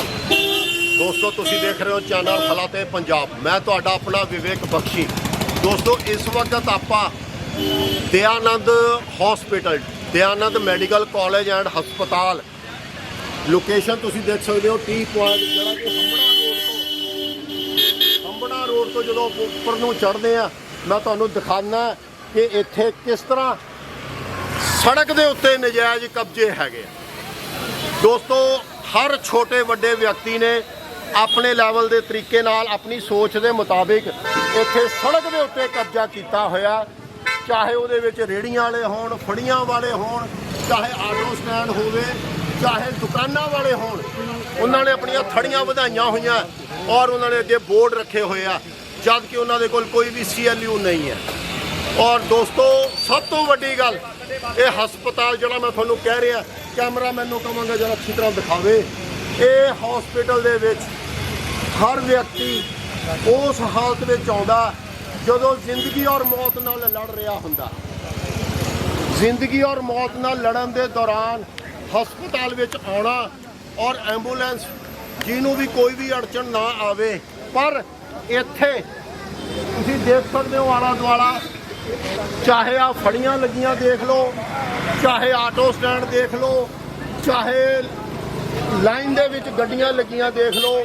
ਦੋਸਤੋ, ਤੁਸੀਂ ਦੇਖ ਰਹੇ ਹੋ ਚੈਨਲ ਹਲਾਤੇ ਪੰਜਾਬ। ਮੈਂ ਤੁਹਾਡਾ ਆਪਣਾ ਵਿਵੇਕ ਬਖਸ਼ੀ। ਦੋਸਤੋ, ਇਸ ਵਕਤ ਆਪਾਂ Dayanand hospital Dayanand medical college and ਹਸਪਤਾਲ। ਲੋਕੇਸ਼ਨ ਤੁਸੀਂ ਦੇਖ ਸਕਦੇ ਹੋ ਟੀ ਪੁਆਇੰਟ ਜਿਹੜਾ ਕਿ ਹੰਬੜਾ ਰੋਡ ਤੋਂ ਹੰਬੜਾ ਰੋਡ ਤੋਂ ਜਦੋਂ ਆਪਾਂ ਉੱਪਰ ਨੂੰ ਚੜ੍ਹਦੇ ਆ ਮੈਂ ਤੁਹਾਨੂੰ ਦਿਖਾਣਾ ਕਿ ਇੱਥੇ ਕਿਸ ਤਰ੍ਹਾਂ ਸੜਕ ਦੇ ਉੱਤੇ ਨਜਾਇਜ਼ ਕਬਜ਼ੇ ਹੈਗੇ ਦੋਸਤੋ ਹਰ ਛੋਟੇ ਵੱਡੇ ਵਿਅਕਤੀ ਨੇ ਆਪਣੇ ਲੈਵਲ ਦੇ ਤਰੀਕੇ ਨਾਲ ਆਪਣੀ ਸੋਚ ਦੇ ਮੁਤਾਬਿਕ ਇੱਥੇ ਸੜਕ ਦੇ ਉੱਤੇ ਕਬਜ਼ਾ ਕੀਤਾ ਹੋਇਆ। ਚਾਹੇ ਉਹਦੇ ਵਿੱਚ ਰੇੜੀਆਂ ਵਾਲੇ ਹੋਣ, ਫੜੀਆਂ ਵਾਲੇ ਹੋਣ, ਚਾਹੇ ਆਟੋ ਸਟੈਂਡ ਹੋਵੇ, ਚਾਹੇ ਦੁਕਾਨਾਂ ਵਾਲੇ ਹੋਣ, ਉਹਨਾਂ ਨੇ ਆਪਣੀਆਂ ਥੜੀਆਂ ਵਧਾਈਆਂ ਹੋਈਆਂ ਔਰ ਉਹਨਾਂ ਨੇ ਅੱਗੇ ਬੋਰਡ ਰੱਖੇ ਹੋਏ ਆ ਜਦ ਕਿ ਉਹਨਾਂ ਦੇ ਕੋਲ ਕੋਈ ਵੀ ਸੀਐਲਯੂ ਨਹੀਂ ਹੈ। ਔਰ ਦੋਸਤੋ, ਸਭ ਤੋਂ ਵੱਡੀ ਗੱਲ ਇਹ ਹਸਪਤਾਲ ਜਿਹੜਾ ਮੈਂ ਤੁਹਾਨੂੰ ਕਹਿ ਰਿਹਾ, ਕੈਮਰਾ ਮੈਨੂੰ ਕਹਾਂਗਾ ਜਰਾ ਅੱਛੀ ਤਰ੍ਹਾਂ ਦਿਖਾਵੇ। ਇਹ ਹਸਪੀਟਲ ਦੇ ਵਿੱਚ ਹਰ ਵਿਅਕਤੀ ਉਸ ਹਾਲਤ ਵਿੱਚ ਆਉਂਦਾ, ਜਦੋਂ ਜ਼ਿੰਦਗੀ ਔਰ ਮੌਤ ਨਾਲ ਲੜ ਰਿਹਾ ਹੁੰਦਾ। ਜ਼ਿੰਦਗੀ ਔਰ ਮੌਤ ਨਾਲ ਲੜਨ ਦੇ ਦੌਰਾਨ ਹਸਪਤਾਲ ਵਿੱਚ ਆਉਣਾ ਔਰ ਐਂਬੂਲੈਂਸ ਜਿਹਨੂੰ ਵੀ ਕੋਈ ਵੀ ਅੜਚਣ ਨਾ ਆਵੇ, ਪਰ ਇੱਥੇ ਤੁਸੀਂ ਦੇਖ ਸਕਦੇ ਹੋ ਆਲਾ ਦੁਆਲਾ ਚਾਹੇ ਆ ਫੜੀਆਂ ਲੱਗੀਆਂ ਦੇਖ ਲਓ, ਚਾਹੇ ਆਟੋ ਸਟੈਂਡ ਦੇਖ ਲਓ, ਚਾਹੇ ਲਾਈਨ ਦੇ ਵਿੱਚ ਗੱਡੀਆਂ ਲੱਗੀਆਂ ਦੇਖ ਲਓ,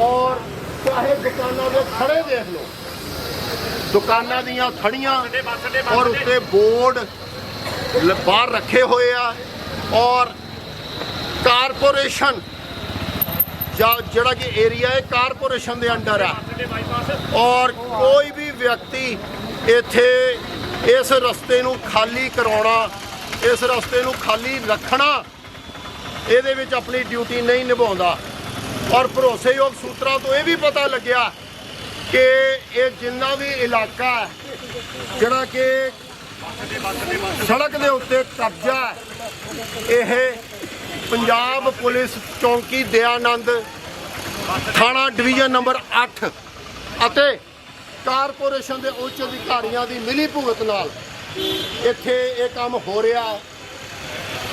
ਔਰ ਚਾਹੇ ਦੁਕਾਨਾਂ ਦੇ ਖੜੇ ਦੇਖ ਲਓ। ਦੁਕਾਨਾਂ ਦੀਆਂ ਖੜੀਆਂ ਔਰ ਉੱਤੇ ਬੋਰਡ ਬਾਹਰ ਰੱਖੇ ਹੋਏ ਆ, ਔਰ ਕਾਰਪੋਰੇਸ਼ਨ ਜਾਂ ਜਿਹੜਾ ਕਿ ਏਰੀਆ ਹੈ, ਕਾਰਪੋਰੇਸ਼ਨ ਦੇ ਅੰਡਰ ਆ। ਔਰ ਕੋਈ ਵੀ ਵਿਅਕਤੀ ਇੱਥੇ ਇਸ ਰਸਤੇ ਨੂੰ ਖਾਲੀ ਕਰਾਉਣਾ, ਇਸ ਰਸਤੇ ਨੂੰ ਖਾਲੀ ਰੱਖਣਾ, ਇਹਦੇ ਵਿੱਚ ਆਪਣੀ ਡਿਊਟੀ ਨਹੀਂ ਨਿਭਾਉਂਦਾ। ਔਰ ਭਰੋਸੇਯੋਗ ਸੂਤਰਾਂ ਤੋਂ ਇਹ ਵੀ ਪਤਾ ਲੱਗਿਆ ਕਿ ਇਹ ਜਿੰਨਾ ਵੀ ਇਲਾਕਾ ਜਿਹੜਾ ਕਿ ਸੜਕ ਦੇ ਉੱਤੇ ਕਬਜ਼ਾ ਇਹ ਪੰਜਾਬ ਪੁਲਿਸ ਚੌਂਕੀ ਦਿਆਨੰਦ ਥਾਣਾ ਡਿਵੀਜ਼ਨ ਨੰਬਰ 8 ਅਤੇ ਕਾਰਪੋਰੇਸ਼ਨ ਦੇ ਉੱਚ ਅਧਿਕਾਰੀਆਂ ਦੀ ਮਿਲੀ ਭੁਗਤ ਨਾਲ ਇੱਥੇ ਇਹ ਕੰਮ ਹੋ ਰਿਹਾ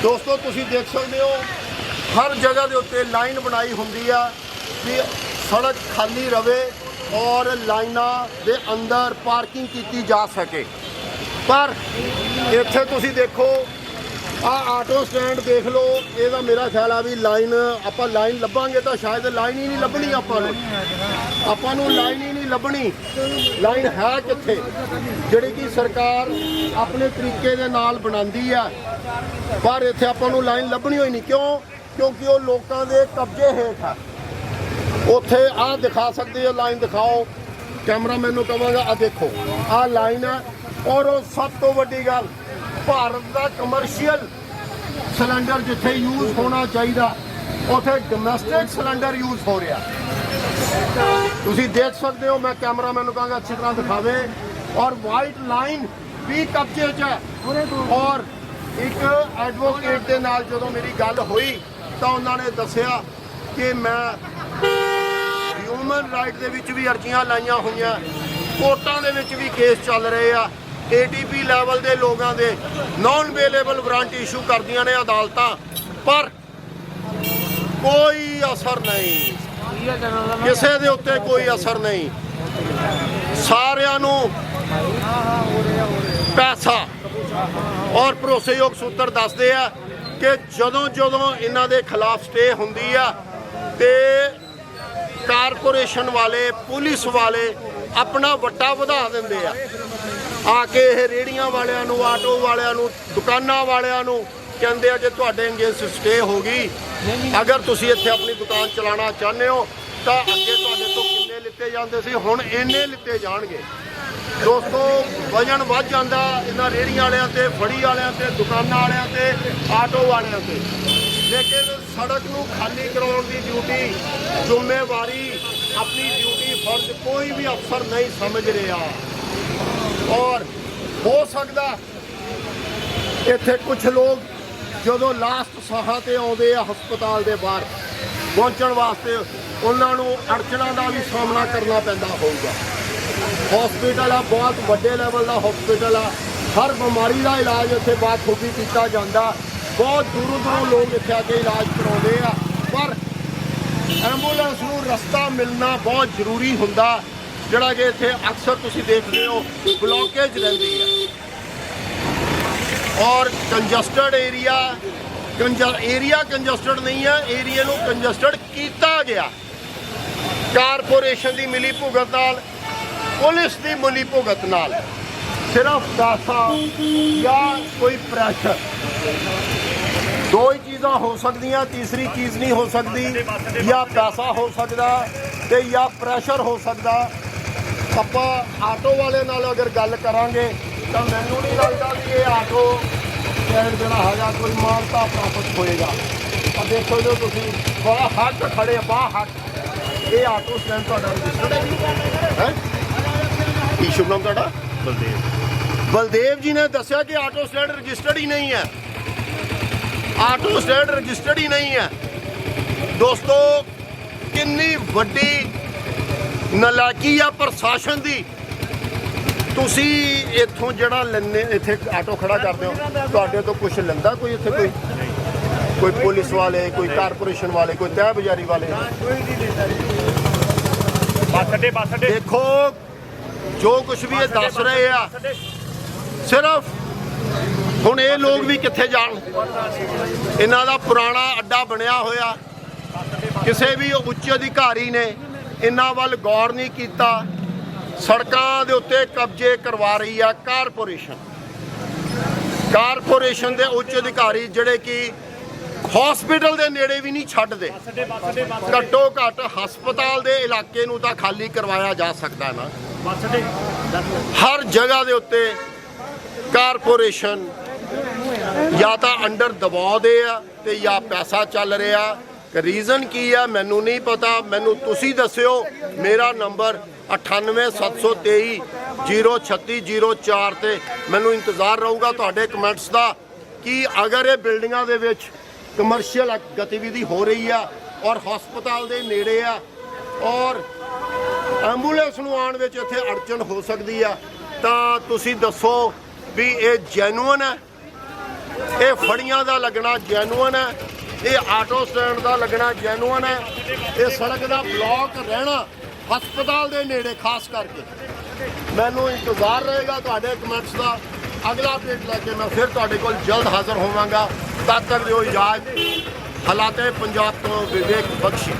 ਦੋਸਤੋ, ਤੁਸੀਂ ਦੇਖ ਸਕਦੇ ਹੋ, ਹਰ ਜਗ੍ਹਾ ਦੇ ਉੱਤੇ ਲਾਈਨ ਬਣਾਈ ਹੁੰਦੀ ਆ ਕਿ ਸੜਕ ਖਾਲੀ ਰਵੇ ਔਰ ਲਾਈਨਾਂ ਦੇ ਅੰਦਰ ਪਾਰਕਿੰਗ ਕੀਤੀ ਜਾ ਸਕੇ। ਪਰ ਇੱਥੇ ਤੁਸੀਂ ਦੇਖੋ ਆ ਆਟੋ ਸਟੈਂਡ ਦੇਖ ਲਓ, ਇਹਦਾ ਮੇਰਾ ਖਿਆਲ ਆ ਵੀ ਲਾਈਨ, ਆਪਾਂ ਲਾਈਨ ਲੱਭਾਂਗੇ ਤਾਂ ਸ਼ਾਇਦ ਲਾਈਨ ਹੀ ਨਹੀਂ ਲੱਭਣੀ ਆਪਾਂ ਨੂੰ। ਆਪਾਂ ਨੂੰ ਲਾਈਨ ਹੀ ਨਹੀਂ ਲੱਭਣੀ। ਲਾਈਨ ਹੈ ਕਿੱਥੇ? ਜਿਹੜੀ ਕਿ ਸਰਕਾਰ ਆਪਣੇ ਤਰੀਕੇ ਦੇ ਨਾਲ ਬਣਾਉਂਦੀ ਆ, ਪਰ ਇੱਥੇ ਆਪਾਂ ਨੂੰ ਲਾਈਨ ਲੱਭਣੀ ਹੋਈ ਨਹੀਂ। ਕਿਉਂ? ਕਿਉਂਕਿ ਉਹ ਲੋਕਾਂ ਦੇ ਕਬਜ਼ੇ ਹੇਠ ਆ। ਉੱਥੇ ਆਹ ਦਿਖਾ ਸਕਦੇ ਹੋ ਲਾਈਨ ਦਿਖਾਓ। ਕੈਮਰਾਮੈਨ ਨੂੰ ਕਹਾਂਗਾ ਆ ਦੇਖੋ, ਆਹ ਲਾਈਨ ਆ। ਔਰ ਉਹ ਸਭ ਤੋਂ ਵੱਡੀ ਗੱਲ ਭਾਰਤ ਦਾ ਕਮਰਸ਼ੀਅਲ ਸਿਲੰਡਰ ਜਿੱਥੇ ਯੂਜ਼ ਹੋਣਾ ਚਾਹੀਦਾ, ਉੱਥੇ ਡੋਮੈਸਟਿਕ ਸਿਲੰਡਰ ਯੂਜ਼ ਹੋ ਰਿਹਾ। ਤੁਸੀਂ ਦੇਖ ਸਕਦੇ ਹੋ, ਮੈਂ ਕੈਮਰਾਮੈਨ ਨੂੰ ਕਹਾਂਗਾ ਅੱਛੀ ਤਰ੍ਹਾਂ ਦਿਖਾਵੇ। ਔਰ ਵਾਈਟ ਲਾਈਨ ਵੀ ਕਬਜ਼ੇ 'ਚ ਹੈ। ਔਰ ਇੱਕ ਐਡਵੋਕੇਟ ਦੇ ਨਾਲ ਜਦੋਂ ਮੇਰੀ ਗੱਲ ਹੋਈ, ਤਾਂ ਉਹਨਾਂ ਨੇ ਦੱਸਿਆ ਕਿ ਮੈਂ ਹਿਊਮਨ ਰਾਈਟ ਦੇ ਵਿੱਚ ਵੀ ਅਰਜ਼ੀਆਂ ਲਾਈਆਂ ਹੋਈਆਂ, ਕੋਰਟਾਂ ਦੇ ਵਿੱਚ ਵੀ ਕੇਸ ਚੱਲ ਰਹੇ ਆ। ਏਟੀਪੀ ਲੈਵਲ ਦੇ ਲੋਕਾਂ ਦੇ ਨਾਨ ਅਵੇਲੇਬਲ ਵਾਰੰਟ ਇਸ਼ੂ ਕਰਦੀਆਂ ਨੇ ਅਦਾਲਤਾਂ, ਪਰ ਕੋਈ ਅਸਰ ਨਹੀਂ। ਕਿਸੇ ਦੇ ਉੱਤੇ ਕੋਈ ਅਸਰ ਨਹੀਂ। ਸਾਰਿਆਂ ਨੂੰ ਪੈਸਾ ਔਰ ਭਰੋਸੇਯੋਗ ਸੂਤਰ ਦੱਸਦੇ ਆ ਕਿ ਜਦੋਂ ਜਦੋਂ ਇਹਨਾਂ ਦੇ ਖਿਲਾਫ ਸਟੇ ਹੁੰਦੀ ਆ ਤੇ ਕਾਰਪੋਰੇਸ਼ਨ ਵਾਲੇ, ਪੁਲਿਸ ਵਾਲੇ ਆਪਣਾ ਵੱਟਾ ਵਧਾ ਦਿੰਦੇ ਆ। ਆ ਕੇ ਇਹ ਰੇੜੀਆਂ ਵਾਲਿਆਂ ਨੂੰ, ਆਟੋ ਵਾਲਿਆਂ ਨੂੰ, ਦੁਕਾਨਾਂ ਵਾਲਿਆਂ ਨੂੰ ਕਹਿੰਦੇ ਆ ਜੇ ਤੁਹਾਡੇ ਅੰਗੇਂਸਟ ਸਟੇ ਹੋ ਗਈ। ਅਗਰ ਤੁਸੀਂ ਇੱਥੇ ਆਪਣੀ ਦੁਕਾਨ ਚਲਾਉਣਾ ਚਾਹੁੰਦੇ ਹੋ, ਤਾਂ ਅੱਗੇ ਤੁਹਾਡੇ ਤੋਂ ਕਿੰਨੇ ਲਿੱਤੇ ਜਾਂਦੇ ਸੀ, ਹੁਣ ਇੰਨੇ ਲਿੱਤੇ ਜਾਣਗੇ। ਦੋਸਤੋ, ਵਜਨ ਵੱਧ ਜਾਂਦਾ ਇਹਨਾਂ ਰੇੜੀਆਂ ਵਾਲਿਆਂ ਤੇ, ਫੜੀ ਵਾਲਿਆਂ ਤੇ, ਦੁਕਾਨਾਂ ਵਾਲਿਆਂ ਤੇ, ਆਟੋ ਵਾਲਿਆਂ ਤੇ। ਲੇਕਿਨ ਸੜਕ ਨੂੰ ਖਾਲੀ ਕਰਾਉਣ ਦੀ ਡਿਊਟੀ ਜ਼ਿੰਮੇਵਾਰੀ, ਆਪਣੀ ਡਿਊਟੀ ਫਰਜ਼ ਕੋਈ ਵੀ ਅਫਸਰ ਨਹੀਂ ਸਮਝ ਰਿਹਾ। ਔਰ ਹੋ ਸਕਦਾ ਇੱਥੇ ਕੁਝ ਲੋਕ ਜਦੋਂ ਲਾਸਟ ਸਾਹਾਂ ਤੇ ਆਉਂਦੇ ਆ ਹਸਪਤਾਲ ਦੇ ਬਾਹਰ ਪਹੁੰਚਣ ਵਾਸਤੇ, ਉਹਨਾਂ ਨੂੰ ਅੜਚਣਾਂ ਦਾ ਵੀ ਸਾਹਮਣਾ ਕਰਨਾ ਪੈਂਦਾ ਹੋਊਗਾ। ਹਸਪੀਟਲ ਆ, ਬਹੁਤ ਵੱਡੇ ਲੈਵਲ ਦਾ ਹਸਪੀਟਲ ਆ। ਹਰ ਬਿਮਾਰੀ ਦਾ ਇਲਾਜ ਇੱਥੇ ਬਾਖੂਬੀ ਕੀਤਾ ਜਾਂਦਾ। ਬਹੁਤ ਦੂਰੋਂ ਦੂਰੋਂ ਲੋਕ ਇੱਥੇ ਆ ਕੇ ਇਲਾਜ ਕਰਾਉਂਦੇ ਆ। ਪਰ ਐਂਬੂਲੈਂਸ ਨੂੰ ਰਸਤਾ ਮਿਲਣਾ ਬਹੁਤ ਜ਼ਰੂਰੀ ਹੁੰਦਾ। ਜਿਹੜਾ ਕਿ ਇੱਥੇ ਅਕਸਰ ਤੁਸੀਂ ਦੇਖਦੇ ਹੋ ਬਲੋਕੇਜ ਰਹਿੰਦੀ ਹੈ। ਔਰ ਕੰਜਸਟਡ ਏਰੀਆ ਏਰੀਆ ਕੰਜਸਟਡ ਨਹੀਂ ਹੈ ਏਰੀਆ ਨੂੰ ਕੰਜਸਟਡ ਕੀਤਾ ਗਿਆ। ਕਾਰਪੋਰੇਸ਼ਨ ਦੀ ਮਿਲੀ ਭੁਗਤ ਨਾਲ, ਪੁਲਿਸ ਦੀ ਮਿਲੀ ਭੁਗਤ ਨਾਲ, ਸਿਰਫ ਪੈਸਾ ਜਾਂ ਕੋਈ ਪ੍ਰੈਸ਼ਰ ਦੋ ਹੀ ਚੀਜ਼ਾਂ ਹੋ ਸਕਦੀਆਂ, ਤੀਸਰੀ ਚੀਜ਼ ਨਹੀਂ ਹੋ ਸਕਦੀ, ਜਾਂ ਪੈਸਾ ਹੋ ਸਕਦਾ ਤੇ ਜਾਂ ਪ੍ਰੈਸ਼ਰ ਹੋ ਸਕਦਾ। ਆਪਾਂ ਆਟੋ ਵਾਲੇ ਨਾਲ ਅਗਰ ਗੱਲ ਕਰਾਂਗੇ ਤਾਂ ਮੈਨੂੰ ਨਹੀਂ ਲੱਗਦਾ ਵੀ ਇਹ ਆਟੋ ਸਟੈਂਡ ਜਿਹੜਾ ਹੈਗਾ ਕੋਈ ਮਾਨਤਾ ਪ੍ਰਾਪਤ ਹੋਏਗਾ। ਆ ਦੇਖੋ ਜੋ ਤੁਸੀਂ ਬੜਾ ਹੱਟ ਖੜੇ ਆ, ਬਾਹ ਹੱਟ ਇਹ ਆਟੋ ਸਟੈਂਡ ਤੁਹਾਡਾ ਹੈ? ਕੀ ਸ਼ੁਭ ਨਾਮ ਤੁਹਾਡਾ? ਬਲਦੇਵ। ਬਲਦੇਵ ਜੀ ਨੇ ਦੱਸਿਆ ਕਿ ਆਟੋ ਸਟੈਂਡ ਰਜਿਸਟਰਡ ਹੀ ਨਹੀਂ ਹੈ। ਆਟੋ ਸਟੈਂਡ ਰਜਿਸਟਰਡ ਹੀ ਨਹੀਂ ਹੈ। ਦੋਸਤੋ ਕਿੰਨੀ ਵੱਡੀ ਨਲਾਇਕੀ ਆ ਪ੍ਰਸ਼ਾਸਨ ਦੀ? ਤੁਸੀਂ ਇੱਥੋਂ ਜਿਹੜਾ ਲੈਣੇ ਇੱਥੇ ਆਟੋ ਖੜਾ ਕਰਦੇ ਹੋ ਤੁਹਾਡੇ ਤੋਂ ਕੁਝ ਲੈਂਦਾ ਕੋਈ ਇੱਥੇ ਕੋਈ? ਕੋਈ ਪੁਲਿਸ ਵਾਲੇ ਕੋਈ ਕਾਰਪੋਰੇਸ਼ਨ ਵਾਲੇ ਕੋਈ ਤਹਿ ਬਜ਼ਾਰੀ ਵਾਲੇ? ਬੱਸ ਅੱਡੇ ਬੱਸ ਅੱਡੇ। ਦੇਖੋ ਜੋ ਕੁਝ ਵੀ ਇਹ ਦੱਸ ਰਹੇ ਆ ਸਿਰਫ ਹੁਣ ਇਹ ਲੋਕ ਵੀ ਕਿੱਥੇ ਜਾਣ? ਇਹਨਾਂ ਦਾ ਪੁਰਾਣਾ ਅੱਡਾ ਬਣਿਆ ਹੋਇਆ। ਕਿਸੇ ਵੀ ਉੱਚ ਅਧਿਕਾਰੀ ਨੇ ਇਹਨਾਂ ਵੱਲ ਗੌਰ ਨਹੀਂ ਕੀਤਾ। ਸੜਕਾਂ ਦੇ ਉੱਤੇ ਕਬਜ਼ੇ ਕਰਵਾ ਰਹੀ ਆ ਕਾਰਪੋਰੇਸ਼ਨ। ਕਾਰਪੋਰੇਸ਼ਨ ਦੇ ਉੱਚ ਅਧਿਕਾਰੀ ਜਿਹੜੇ ਕਿ ਹਸਪੀਟਲ ਦੇ ਨੇੜੇ ਵੀ ਨਹੀਂ ਛੱਡਦੇ। ਘੱਟੋ ਘੱਟ ਹਸਪਤਾਲ ਦੇ ਇਲਾਕੇ ਨੂੰ ਤਾਂ ਖਾਲੀ ਕਰਵਾਇਆ ਜਾ ਸਕਦਾ ਨਾ। ਹਰ ਜਗ੍ਹਾ ਦੇ ਉੱਤੇ ਕਾਰਪੋਰੇਸ਼ਨ ਜਾਂ ਤਾਂ ਅੰਡਰ ਦਬਾਅ ਦੇ ਆ ਤੇ ਜਾਂ ਪੈਸਾ ਚੱਲ ਰਿਹਾ। ਰੀਜ਼ਨ ਕੀ ਆ, ਮੈਨੂੰ ਨਹੀਂ ਪਤਾ, ਮੈਨੂੰ ਤੁਸੀਂ ਦੱਸਿਓ। ਮੇਰਾ ਨੰਬਰ 98723 03604 ਤੇ ਮੈਨੂੰ ਇੰਤਜ਼ਾਰ ਰਹੂਗਾ ਤੁਹਾਡੇ ਕਮੈਂਟਸ ਦਾ ਕਿ ਅਗਰ ਇਹ ਬਿਲਡਿੰਗਾਂ ਦੇ ਵਿੱਚ ਕਮਰਸ਼ੀਅਲ ਗਤੀਵਿਧੀ ਹੋ ਰਹੀ ਆ ਔਰ ਹਸਪਤਾਲ ਦੇ ਨੇੜੇ ਆ ਔਰ ਐਂਬੂਲੈਂਸ ਨੂੰ ਆਉਣ ਵਿੱਚ ਇੱਥੇ ਅੜਚਨ ਹੋ ਸਕਦੀ ਆ, ਤਾਂ ਤੁਸੀਂ ਦੱਸੋ ਵੀ ਇਹ ਜੈਨੂਅਨ ਹੈ? ਇਹ ਫੜੀਆਂ ਦਾ ਲੱਗਣਾ ਜੈਨੂਅਨ ਹੈ? ਇਹ ਆਟੋ ਸਟੈਂਡ ਦਾ ਲੱਗਣਾ ਜੈਨੂਅਨ ਹੈ। ਇਹ ਸੜਕ ਦਾ ਬਲੌਕ ਰਹਿਣਾ ਹਸਪਤਾਲ ਦੇ ਨੇੜੇ, ਖਾਸ ਕਰਕੇ। ਮੈਨੂੰ ਇੰਤਜ਼ਾਰ ਰਹੇਗਾ ਤੁਹਾਡੇ ਕਮੈਂਟਸ ਦਾ। ਅਗਲਾ ਅਪਡੇਟ ਲੈ ਕੇ ਮੈਂ ਫਿਰ ਤੁਹਾਡੇ ਕੋਲ ਜਲਦ ਹਾਜ਼ਰ ਹੋਵਾਂਗਾ। ਤਦ ਤੱਕ ਦਿਓ ਇਜਾਜ਼ਤ। ਹਾਲਾਤੇ ਪੰਜਾਬ ਤੋਂ ਵਿਵੇਕ ਬਖਸ਼ੀ।